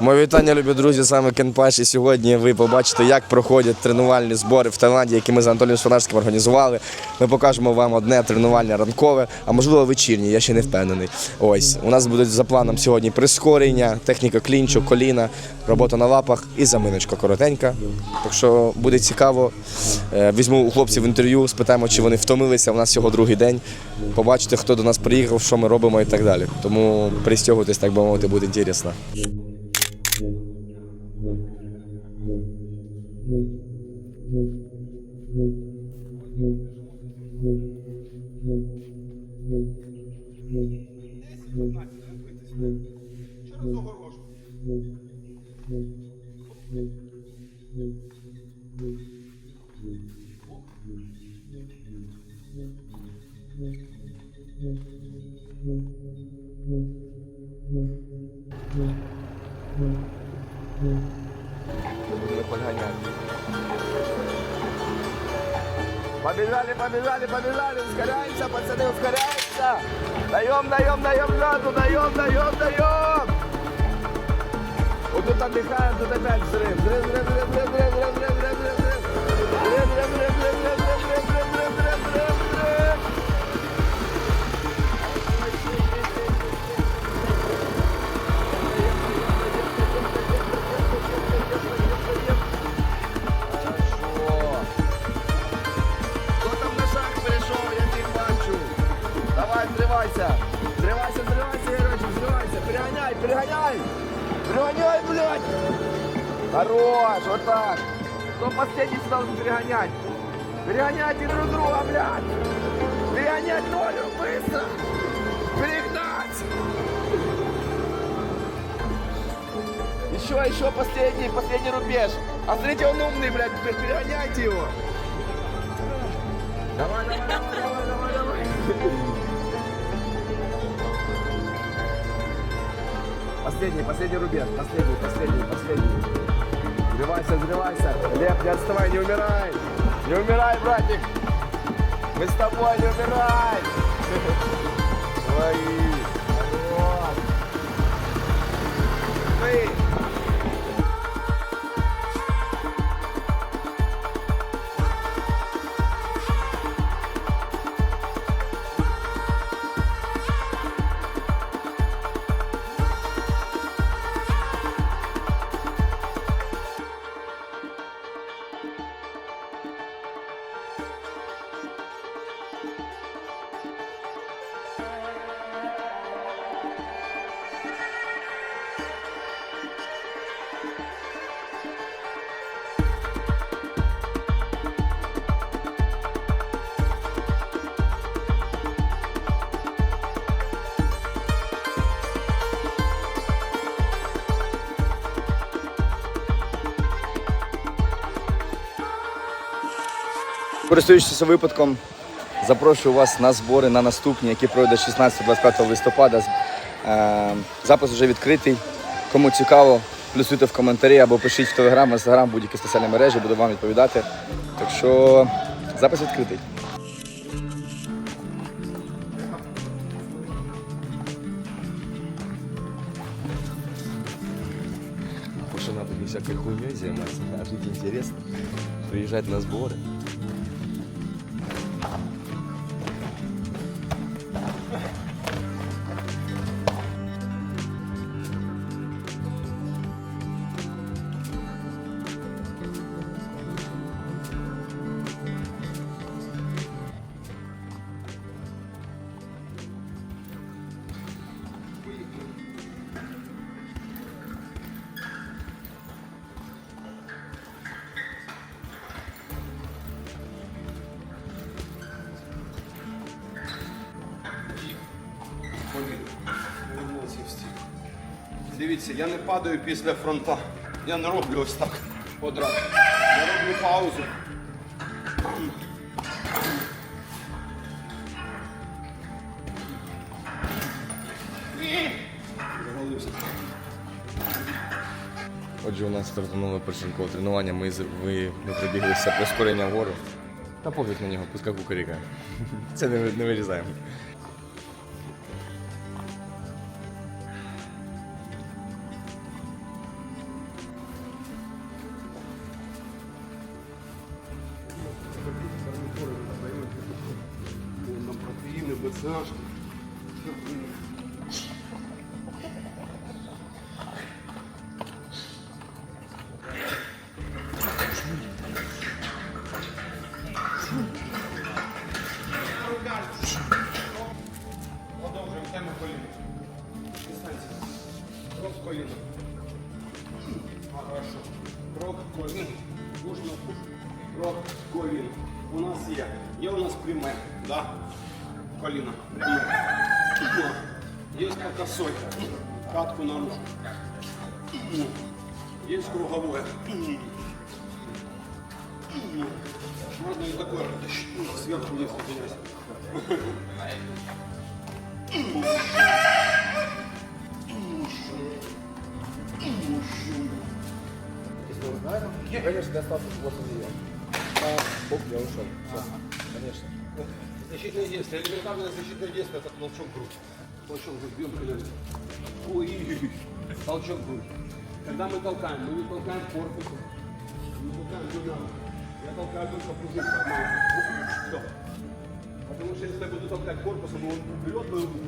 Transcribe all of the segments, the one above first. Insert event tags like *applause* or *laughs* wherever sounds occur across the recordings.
Мої вітання, любі друзі, саме Кенпаш. І сьогодні ви побачите, як проходять тренувальні збори в Таїланді, які ми з Анатолієм Свинарським організували. Ми покажемо вам одне тренувальне ранкове, а можливо вечірнє, я ще не впевнений. Ось у нас будуть за планом сьогодні прискорення, техніка клінчу, коліна, робота на лапах і заминочка коротенька. Так що буде цікаво. Е, Візьму у хлопців інтерв'ю, спитаємо, чи вони втомилися. У нас всього другий день. Побачите, хто до нас приїхав, що ми робимо і так далі. Тому пристягуйтесь, так би мовити, буде інтересно. Через огорожу. Mm-hmm. Побежали, побежали, побежали, ускоряемся, пацаны, ускоряемся. Даем, даем, даем газу, даем, даем, даем. Вот тут отдыхаем, тут опять взрыв. Взрыв, взрыв, взрыв, взрыв, взрыв, взрыв, взрыв, взрыв, взрыв, взрыв. Взрыв, взрыв, взрыв, взрыв, взрыв, взрыв, Переганяй, блядь. Хорош, вот так. Кто последний должен перегонять? Перегоняйте друг друга, блядь. Перегонять долю, быстро. Перегнать. Еще, еще последний, последний рубеж. А смотрите, он умный, блядь, перегоняйте его. Давай, давай, давай, давай, давай. Последний, последний рубеж. Последний, последний, последний. Взрывайся, взрывайся. Лев, не отставай, не умирай. Не умирай, братик. Мы с тобой, не умирай. *laughs* Хорош. Мы. Користуючись випадком, запрошую вас на збори на наступні, які пройдуть 16-25 листопада. Е, Запис вже відкритий. Кому цікаво, плюсуйте в коментарі або пишіть в Телеграм, Інстаграм, будь-які соціальні мережі, буду вам відповідати. Так що запис відкритий. Надо не всякой хуйней заниматься, а жить интересно. Приезжать на сборы. Дивіться, я не падаю після фронта. Я не роблю ось так одразу. Я роблю паузу. Отже, у нас стартануло початкове тренування. Ми, ви, ми прибіглися прискорення вгору. Та пофіг на нього, пускай кукаріка. Це не, не вирізаємо. Ножки. Косой. Катку на руку. Є круговое. Можно и такое ну, сверху, если извиняюсь. Конечно, достаточно после нее. А, Бог, я ушел. Все, конечно. Защитное действие. Элементарное защитное действие это толчок в грудь. Толчок. Бьем коленом. Ой, толчок грудь. Когда мы толкаем, мы не толкаем корпусом. Не толкаем ногами. Я толкаю только пружинкой. Все. Потому что если я буду толкать корпусом, он уберет мою руку.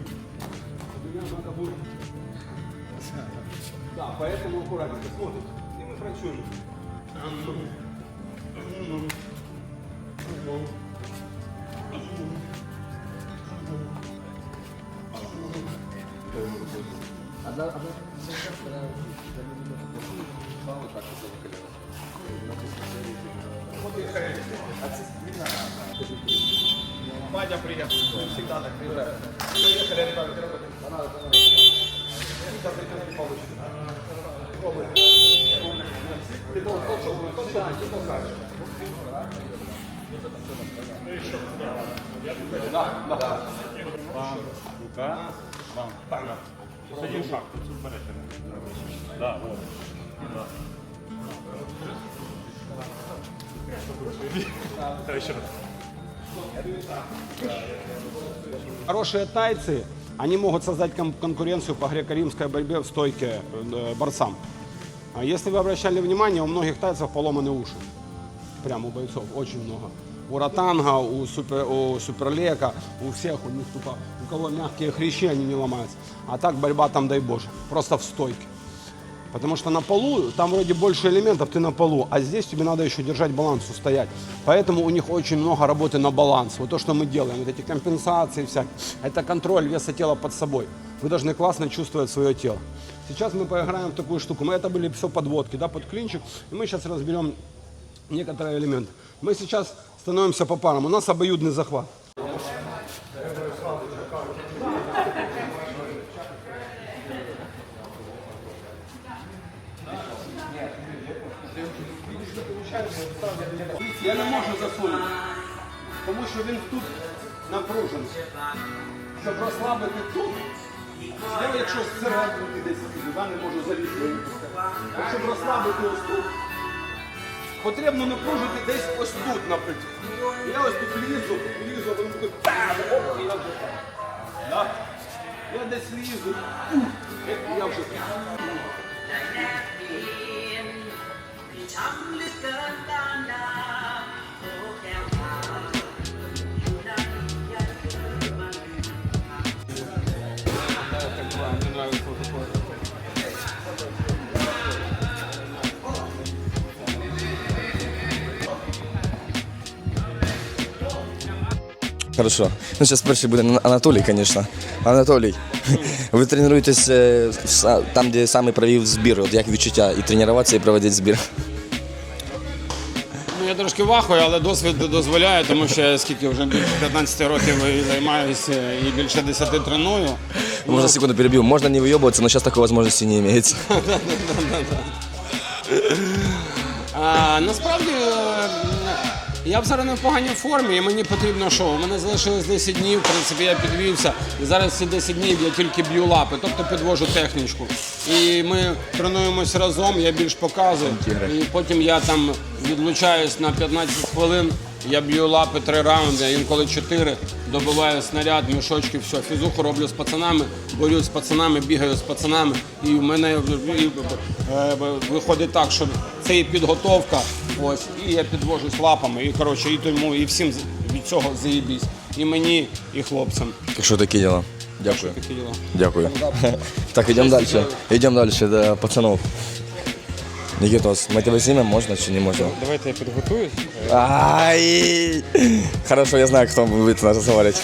У меня надо будет. Да, поэтому аккуратненько смотрим. И мы працюем. Вадя, приехал. Всегда так приезжает. Поехали, ребята, работаем. Сейчас не получится. Пробуй. Ты толкал, толкай, ты толкаешь. Да, да. Бам, рука, бам. Так. Один шаг, тут вперед. Да, вот. Да. Давай еще раз. Хорошие тайцы, они могут создать кон- конкуренцию по греко-римской борьбе в стойке э, борцам. А Если вы обращали внимание, у многих тайцев поломаны уши. Прямо у бойцов очень много. У ротанга, у, супер, у суперлека, у всех у них тупо, у кого мягкие хрящи, они не ломаются. А так борьба там, дай боже, просто в стойке. Потому что на полу, там вроде больше элементов, ты на полу, а здесь тебе надо еще держать баланс, устоять. Поэтому у них очень много работы на баланс. Вот то, что мы делаем, вот эти компенсации всякие, это контроль веса тела под собой. Вы должны классно чувствовать свое тело. Сейчас мы поиграем в такую штуку. Мы это были все подводки, да, под клинчик. И мы сейчас разберем некоторые элементы. Мы сейчас становимся по. У нас обоюдный захват. Я не можу засунути, тому що він тут напружений. Щоб розслабити тут, я якщо зсередину десь лізу, да, не можу залізти. Щоб розслабити ось тут, потрібно напружити десь ось тут, наприклад. Я ось тут лізу, лізу, він такий пам, оп, і я вже так. Я десь лізу, і я вже так. Хорошо. Ну, зараз перший буде Анатолій, звісно. Анатолій, *laughs* ви тренуєтесь е, там, де саме провів збір, от як відчуття, і тренуватися, і проводити збір. Ну, я трошки вахую, але досвід дозволяє, тому що я скільки вже більше 15 років і займаюся і більше 10 треную. Можно секунду перебью. Можно не выебываться, но сейчас такой возможности не имеется. *laughs* А, насправді е, я б зараз не в поганій формі, і мені потрібно що? У мене залишилось 10 днів, в принципі, я підвівся. І зараз ці 10 днів я тільки б'ю лапи, тобто підвожу технічку. І ми тренуємось разом, я більш показую. І потім я там відлучаюсь на 15 хвилин. Я б'ю лапи три раунди, інколи чотири, добиваю снаряд, мішочки, все. Фізуху роблю з пацанами, борюсь з пацанами, бігаю з пацанами. І в мене і, е, виходить так, що це і підготовка, ось, і я підвожусь лапами. І коротше, і тому і всім від цього заєбісь. і мені, і хлопцям. Так що такі діла? Дякую. Такі діла. Дякую. *laughs* Так, йдемо далі. Йдемо далі до пацанов. Нікітос, ми тебе знімемо, можна чи не можна? Давайте я підготуюсь. Ай! Хорошо, я знаю, хто буде нас розмовляти.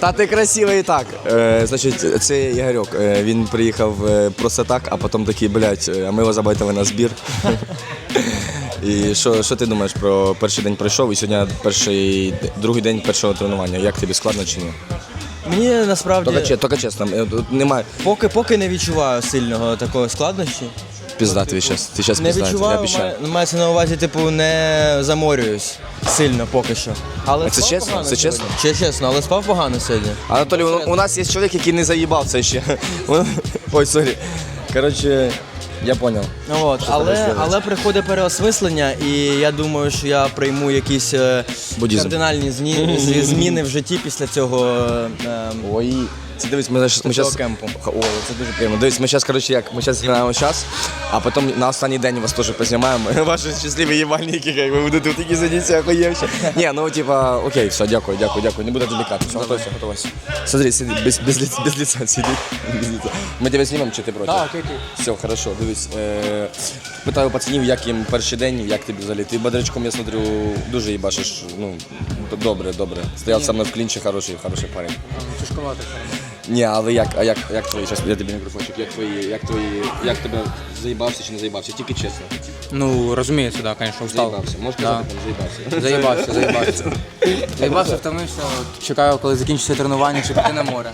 Та ти красивий і так. Е, значить, це Ігорьок. Е, він приїхав е, просто так, а потім такий, блядь, е, а ми його забайтили на збір. *laughs* І що, що ти думаєш про перший день пройшов і сьогодні перший, другий день першого тренування? Як тобі складно чи ні? Мені насправді Тільки, че- тільки чесно, е, тут немає поки, поки не відчуваю сильного такого складнощі. Пізда тобі зараз. Ти зараз Не пізда, я відчуваю, обіцяю. має- мається на увазі, типу, не заморююсь сильно поки що. Але А це спав чесно? погано Це чесно? сьогодні. Ще чесно, але спав погано сьогодні. Анатолій, у, у нас є чоловік, який не заїбався ще. *laughs* Ой, сорі. Коротше, я зрозумів. Ну, От, але, але приходить переосмислення, і я думаю, що я прийму якісь е, Буддізм. кардинальні зні, *laughs* зі- зміни в житті після цього. е, Ой. Це дивись, ми, зараз- ми кемпу. О, це дуже приємно. Дивись, ми зараз, коротше, як, ми зараз знімаємо час, а потім на останній день вас теж познімаємо. *laughs* Ваші щасливі їбальники, як ви будете такі сидіти, охуєвші. Ні, ну, типа, окей, все, дякую, дякую, дякую. Не буду відвлекати. Все, готовься, готовься. Смотри, сиди, без, без, лица, без лица сиди. Без лица. Ми тебе знімемо, чи ти проти? Так, окей, окей. Все, хорошо, дивись. Е, питаю пацанів, як їм перший день, як тобі взагалі. Ти бодрячком, я смотрю, дуже їбашиш, ну, добре, добре. Стояв сам в клінчі, хороший, хороший парень. Тяжковато. Ні, але як, а як, як твої, зараз я тобі мікрофончик, як твої, як твої, як тебе заїбався чи не заїбався, тільки чесно. Ну, разумеется, да, конечно, устал. Заїбався, можеш казати, там заїбався. Заїбався, заїбався. *laughs* Заїбався, втомився, от, чекаю, коли закінчиться тренування, щоб піти на море.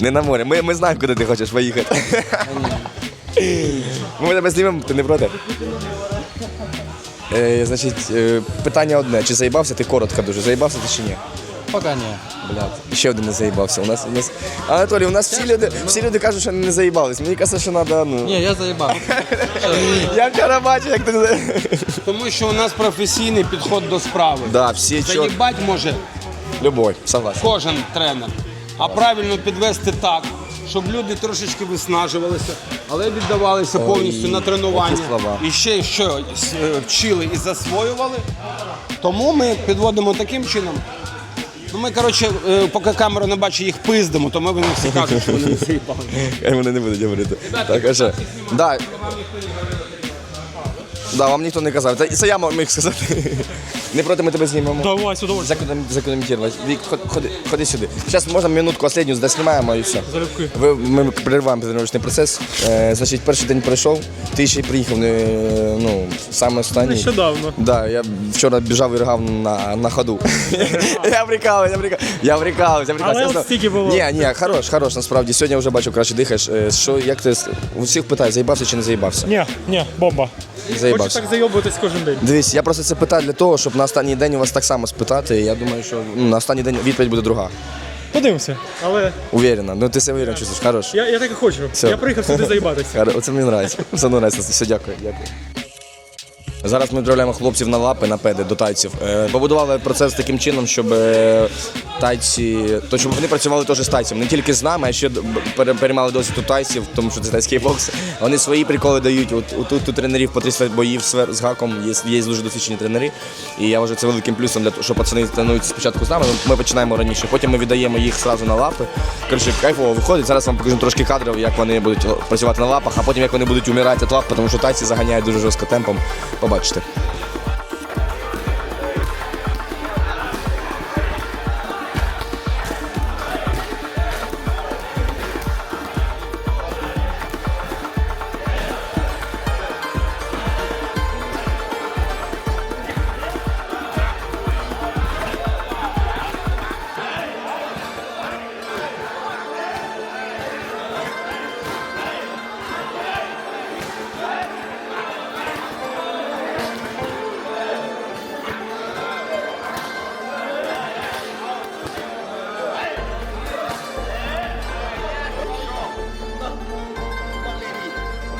Не на море, ми, ми знаємо, куди ти хочеш поїхати. Ми тебе знімемо, ти не проти? Е, значить, е, питання одне, чи заїбався ти коротко дуже, заїбався ти чи ні? Пока ні. Блядь, ще один не заїбався. У нас, у нас... Анатолій, у нас всі люди, всі люди кажуть, що не заїбались. Мені кажеться, що треба, ну... Ні, я заїбав. *laughs* Я вчора бачив, як ти... *laughs* Тому що у нас професійний підход до справи. Да, всі чот... Заїбать може Любой, согласен. кожен тренер, а правильно підвести так, щоб люди трошечки виснажувалися, але віддавалися повністю на тренування. які слова. І ще що е, вчили і засвоювали. Тому ми підводимо таким чином. Ну, ми, коротше, е, поки камера не бачить, їх пиздимо, то ми вони всі кажуть, що вони не заїбали. Хай вони не будуть говорити. Так, а що? Да. Да, вам ніхто не казав. Та це я міг сказати. Не проти ми тебе знімемо. Давай, сюди. Законом- Закономентувати. Вік, ход- ходи, ходи сюди. Зараз можна минутку останню доснімаємо і все. Залюбки. Ви, ми перерваємо тренувальний процес. Е, значить, перший день пройшов. Ти ще й приїхав не, ну, саме останній. Нещодавно. Да, я вчора біжав і ригав на, на ходу. я прикалуюсь, я прикалуюсь. Я прикалуюсь, я прикалуюсь. Але от стільки було. Ні, ні, хорош, хорош, насправді. Сьогодні вже бачу, краще дихаєш. Е, Що, як ти с- у всіх питаю, заїбався чи не заїбався? Ні, ні, бомба. Хочу Заїбався. так зайобуватись кожен день. Дивись, я просто це питаю для того, щоб на останній день у вас так само спитати. Я думаю, що ну, на останній день відповідь буде друга. Подивимося. Але Уверена. Ну ти себе уверен чувствуєш, хорош. я, я так і хочу. Все. Я приїхав сюди заїбатися. Хоро- Оце мені подобається. Все подобається. Все, дякую, дякую. Зараз ми відправляємо хлопців на лапи, на педи до тайців. Е, Побудували процес таким чином, щоб е, тайці, то щоб вони працювали теж з тайцем. Не тільки з нами, а ще переймали досвід у тайців, тому що це тайський бокс. Вони свої приколи дають. От, от тут у тренерів по 300 боїв з гаком є, є дуже досвідчені тренери. І я вважаю це великим плюсом для того, що пацани тренуються спочатку з нами. Ми- Ми починаємо раніше. Потім ми віддаємо їх одразу на лапи. Коротше, кайфово виходить. Зараз вам покажу трошки кадрів, як вони будуть працювати на лапах, а потім як вони будуть умирати від лап, тому що тайці заганяють дуже жорстко темпом. Побачите.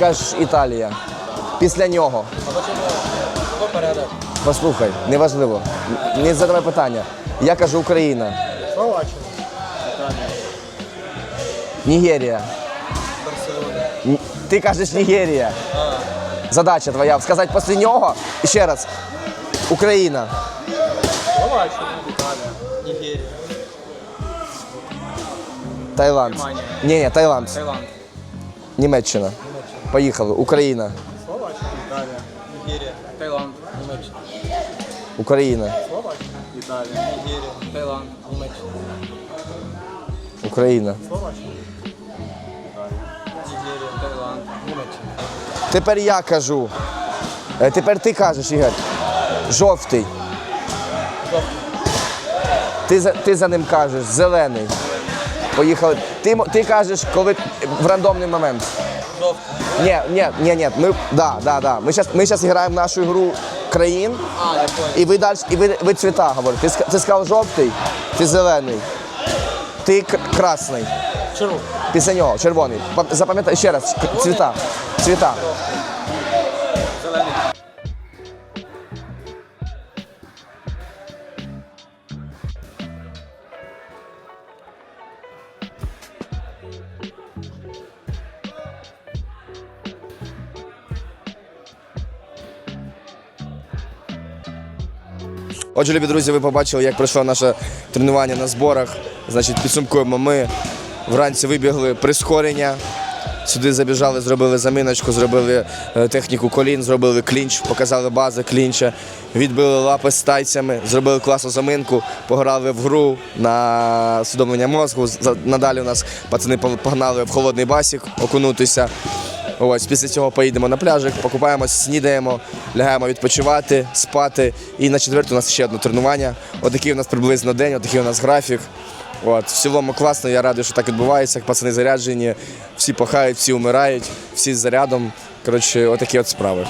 Кажеш Італія. Після нього. Послухай, неважливо. Не задавай питання. Я кажу Україна. Словаччина. Нігерія. Н- Ти кажеш Нігерія. Задача твоя сказати після нього. І ще раз. Україна. Словаччина. Італія. Нігерія. Таїланд. Германія. Ні, ні, Таїланд. Таїланд. Німеччина. Поїхали. Україна. Словаччина. Італія. Нігерія. Таїланд. Німеччина. Україна. Словаччина. Італія. Нігерія. Таїланд. Німеччина. Україна. Словаччина. Італія. Нігерія. Таїланд. Німеччина. Тепер я кажу. Е, Тепер ти кажеш, Ігор. Жовтий. Ти за, ти за ним кажеш, зелений. Поїхали. Ти, мо- ти кажеш, коли в рандомний момент. Жовтий. Ні, нет, нет, ні. Ми, да, да, да. Мы зараз мы сейчас играем нашу игру країн, А, я понял. і ви далі, і ви, ви цвіта говорите. Ты, ска- ти сказав жовтий, ти зелений, ти к- красний. Червоний. Після нього червоний. Пам- Запам'ятай ще раз. к- Цвіта. Цвіта. Отже, любі друзі, ви побачили, як пройшло наше тренування на зборах. Значить, підсумкуємо ми. Вранці вибігли прискорення. Сюди забіжали, зробили заміночку, зробили е, техніку колін, зробили клінч, показали бази клінча, відбили лапи з тайцями, зробили класну заминку, пограли в гру на судомлення мозку. Надалі у нас пацани погнали в холодний басік окунутися. Ось після цього поїдемо на пляжик, покупаємось, снідаємо, лягаємо відпочивати, спати. І на четверту у нас ще одне тренування. Отакий у нас приблизно день, отакий у нас графік. От, в цілому класно, я радий, що так відбувається. Пацани заряджені, всі пахають, всі вмирають, всі з зарядом. Коротше, отакі от справи.